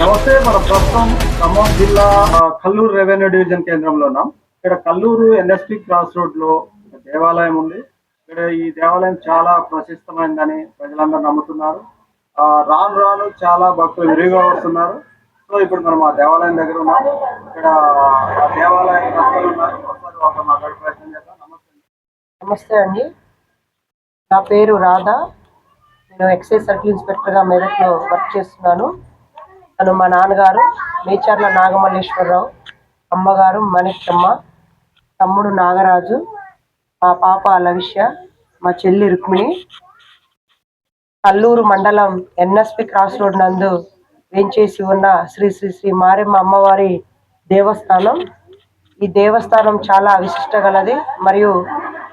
నమస్తే మన ప్రస్తుతం ఖమ్మం జిల్లా కల్లూరు రెవెన్యూ డివిజన్ కేంద్రంలో ఉన్నాం. ఇక్కడ కల్లూరు ఎన్ఎస్పి క్రాస్ రోడ్లో దేవాలయం ఉంది. ఇక్కడ ఈ దేవాలయం చాలా ప్రశస్తమైందని ప్రజలందరూ నమ్ముతున్నారు. రాను రాను చాలా భక్తులు విరిగా వస్తున్నారు. సో ఇప్పుడు మనం ఆ దేవాలయం దగ్గర ఉన్నాం. ఇక్కడ ఆ దేవాలయం భక్తులు ఉన్నారు. ఒకసారి వాళ్ళతో మాట్లాడే ప్రయత్నం చేద్దాం. నమస్తే. నమస్తే అండి. నా పేరు రాధా. నేను ఎక్సైజ్ సర్కిల్ ఇన్స్పెక్టర్గా మెదక్లో వర్క్ చేస్తున్నాను. తను మా నాన్నగారు మేచర్ల నాగమల్లేశ్వరరావు అమ్మగారు మణిక్కమ్మ తమ్ముడు నాగరాజు మా పాప లవిష్య మా చెల్లి రుక్మిణి కల్లూరు మండలం ఎన్ఎస్పి క్రాస్ రోడ్ నందు వేంచేసి ఉన్న శ్రీ శ్రీ శ్రీ మారెమ్మ అమ్మవారి దేవస్థానం. ఈ దేవస్థానం చాలా విశిష్ట గలది మరియు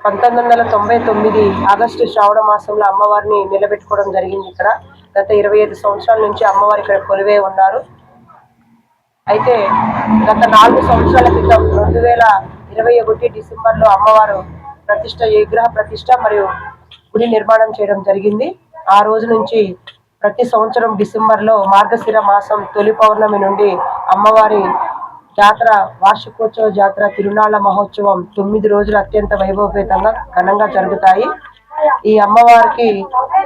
పంతొమ్మిది వందల తొంభై తొమ్మిది ఆగస్టు శ్రావణ మాసంలో అమ్మవారిని నిలబెట్టుకోవడం జరిగింది ఇక్కడ. గత ఇరవై ఐదు సంవత్సరాల నుంచి అమ్మవారు ఇక్కడ కొలువే ఉన్నారు. అయితే గత నాలుగు సంవత్సరాల క్రితం రెండు వేల ఇరవై ఒకటి డిసెంబర్లో అమ్మవారు ప్రతిష్ట విగ్రహ ప్రతిష్ట మరియు గుడి నిర్మాణం చేయడం జరిగింది. ఆ రోజు నుంచి ప్రతి సంవత్సరం డిసెంబర్లో మార్గశిర మాసం తొలి పౌర్ణమి నుండి అమ్మవారి జాతర వార్షికోత్సవ జాతర తిరునాళ్ళ మహోత్సవం తొమ్మిది రోజులు అత్యంత వైభవపేతంగా ఘనంగా జరుగుతాయి. ఈ అమ్మవారికి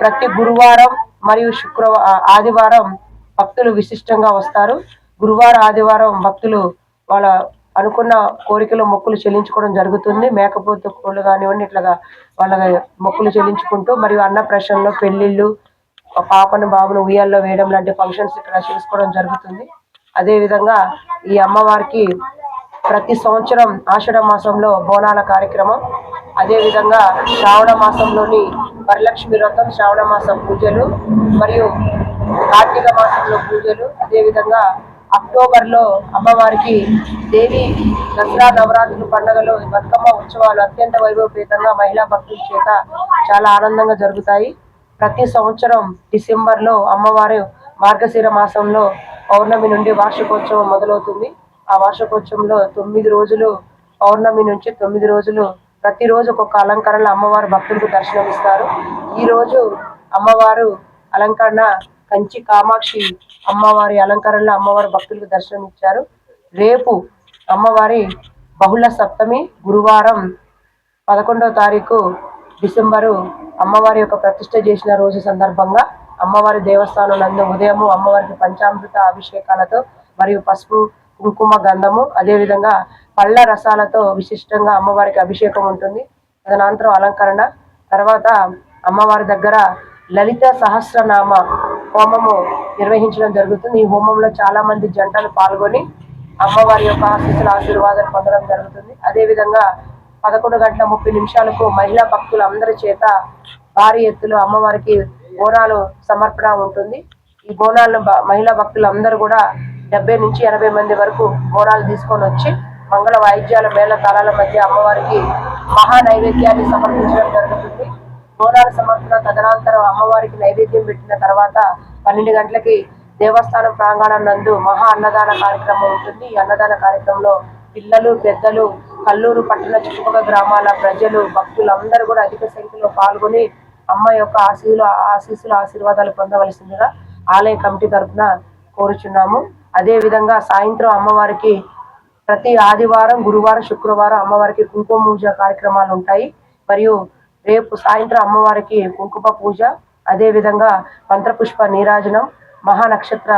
ప్రతి గురువారం మరియు శుక్రవారం ఆదివారం భక్తులు విశిష్టంగా వస్తారు. గురువారం ఆదివారం భక్తులు వాళ్ళ అనుకున్న కోరికలు మొక్కులు చెల్లించుకోవడం జరుగుతుంది. మేకపోతు కోళ్ళు కానివ్వండి ఇట్లాగా వాళ్ళ మొక్కులు చెల్లించుకుంటూ మరియు అన్నప్రసన్నలో పెళ్ళిళ్ళు పాపను బాబును ఉయ్యాల్లో వేయడం లాంటి ఫంక్షన్స్ ఇక్కడ చేసుకోవడం జరుగుతుంది. అదేవిధంగా ఈ అమ్మవారికి ప్రతి సంవత్సరం ఆషాఢ మాసంలో బోనాల కార్యక్రమం. అదేవిధంగా శ్రావణ మాసంలోని వరలక్ష్మి వ్రతం శ్రావణ మాసం పూజలు మరియు కార్తీక మాసంలో పూజలు. అదేవిధంగా అక్టోబర్లో అమ్మవారికి దేవి దసరా నవరాత్రులు పండుగలో బతుకమ్మ ఉత్సవాలు అత్యంత వైభవపేతంగా మహిళా భక్తుల చేత చాలా ఆనందంగా జరుగుతాయి. ప్రతి సంవత్సరం డిసెంబర్లో అమ్మవారు మార్గశిర మాసంలో పౌర్ణమి నుండి వార్షికోత్సవం మొదలవుతుంది. ఆ వార్షికోత్సవంలో తొమ్మిది రోజులు పౌర్ణమి నుంచి తొమ్మిది రోజులు ప్రతిరోజు ఒక్కొక్క అలంకరణలో అమ్మవారు భక్తులకు దర్శనమిస్తారు. ఈ రోజు అమ్మవారు అలంకరణ కంచి కామాక్షి అమ్మవారి అలంకరణలో అమ్మవారు భక్తులకు దర్శనం ఇచ్చారు రేపు అమ్మవారి బహుళ సప్తమి గురువారం పదకొండవ తారీఖు డిసెంబరు అమ్మవారి యొక్క ప్రతిష్ట చేసిన రోజు సందర్భంగా అమ్మవారి దేవస్థానం నందు ఉదయము అమ్మవారికి పంచామృత అభిషేకాలతో మరియు పసుపు కుంకుమ గంధము అదేవిధంగా పళ్ళ రసాలతో విశిష్టంగా అమ్మవారికి అభిషేకం ఉంటుంది. తదనంతరం అలంకరణ. తర్వాత అమ్మవారి దగ్గర లలిత సహస్రనామ హోమము నిర్వహించడం జరుగుతుంది. ఈ హోమంలో చాలా మంది జంటలు పాల్గొని అమ్మవారి యొక్క ఆశీస్సుల ఆశీర్వాదం పొందడం జరుగుతుంది. అదేవిధంగా పదకొండు గంటల ముప్పై నిమిషాలకు మహిళా భక్తులు అందరి చేత భారీ ఎత్తులో అమ్మవారికి బోనాలు సమర్పణ ఉంటుంది. ఈ బోనాలను మహిళా భక్తులు అందరూ కూడా డెబ్బై నుంచి ఎనభై మంది వరకు బోనాలు తీసుకొని వచ్చి మంగళ వాయిద్యాల మేళ తాళాల మధ్య అమ్మవారికి మహా నైవేద్యాన్ని సమర్పించడం జరుగుతుంది. బోనాల సమర్పణ తదనంతరం అమ్మవారికి నైవేద్యం పెట్టిన తర్వాత పన్నెండు గంటలకి దేవస్థానం ప్రాంగణం నందు మహా అన్నదాన కార్యక్రమం ఉంటుంది. ఈ అన్నదాన కార్యక్రమంలో పిల్లలు పెద్దలు కల్లూరు పట్టణ చుట్టుపక్కల గ్రామాల ప్రజలు భక్తులు అందరూ కూడా అధిక సంఖ్యలో పాల్గొని అమ్మ యొక్క ఆశీలు ఆశీస్సులు ఆశీర్వాదాలు పొందవలసిందిగా ఆలయ కమిటీ తరఫున కోరుచున్నాము. అదే విధంగా సాయంత్రం అమ్మవారికి ప్రతి ఆదివారం గురువారం శుక్రవారం అమ్మవారికి కుంకుమ పూజ కార్యక్రమాలు ఉంటాయి. మరియు రేపు సాయంత్రం అమ్మవారికి కుంకుమ పూజ అదే విధంగా మంత్రపుష్ప నీరాజనం మహానక్షత్ర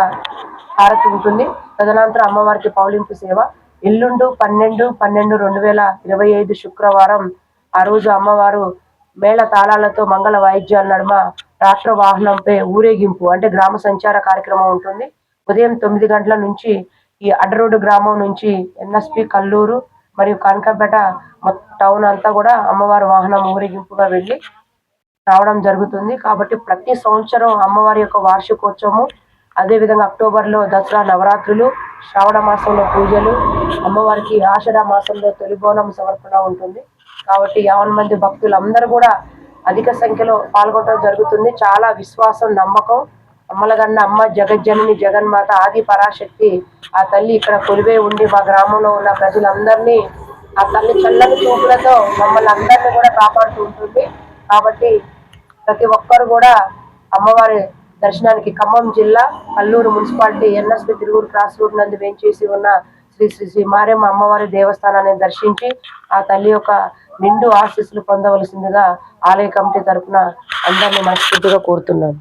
హారతి ఉంటుంది. తదనంతరం అమ్మవారికి పౌలింపు సేవ. ఎల్లుండు పన్నెండు పన్నెండు రెండు వేల ఇరవై ఐదు శుక్రవారం ఆ రోజు అమ్మవారు మేళ తాళాలతో మంగళ వాయిద్యాల నడుమ రాష్ట్ర వాహనంపై ఊరేగింపు అంటే గ్రామ సంచార కార్యక్రమం ఉంటుంది. ఉదయం తొమ్మిది గంటల నుంచి ఈ అడ్డరోడ్డు గ్రామం నుంచి ఎన్ఎస్పి కల్లూరు మరియు కనకపేట టౌన్ అంతా కూడా అమ్మవారి వాహనం ఊరేగింపుగా వెళ్ళి రావడం జరుగుతుంది. కాబట్టి ప్రతి సంవత్సరం అమ్మవారి యొక్క వార్షికోత్సవము అదేవిధంగా అక్టోబర్లో దసరా నవరాత్రులు శ్రావణ మాసంలో పూజలు అమ్మవారికి ఆషాఢ మాసంలో తొలి బోనం సమర్పణ ఉంటుంది. కాబట్టి యావన్ మంది భక్తులు అందరూ కూడా అధిక సంఖ్యలో పాల్గొనడం జరుగుతుంది. చాలా విశ్వాసం నమ్మకం అమ్మలగన్న అమ్మ జగజ్జనని జగన్మాత ఆది పరాశక్తి ఆ తల్లి ఇక్కడ కొలివే ఉండి మా గ్రామంలో ఉన్న ప్రజలందరినీ ఆ తల్లి చల్లని చూపులతో మమ్మల్ని అందరినీ కూడా కాపాడుతూ ఉంటుంది. కాబట్టి ప్రతి ఒక్కరు కూడా అమ్మవారి దర్శనానికి ఖమ్మం జిల్లా కల్లూరు మున్సిపాలిటీ ఎన్ఎస్పి తిరుగురు క్రాస్ రోడ్ నందు వేంచేసి ఉన్న శ్రీ శ్రీ శ్రీ మారేమ్మ అమ్మవారి దేవస్థానాన్ని దర్శించి ఆ తల్లి యొక్క నిండు ఆశీస్సులు పొందవలసిందిగా ఆలయ కమిటీ తరపున అందరినీ మనస్ఫూర్తిగా కోరుతున్నాను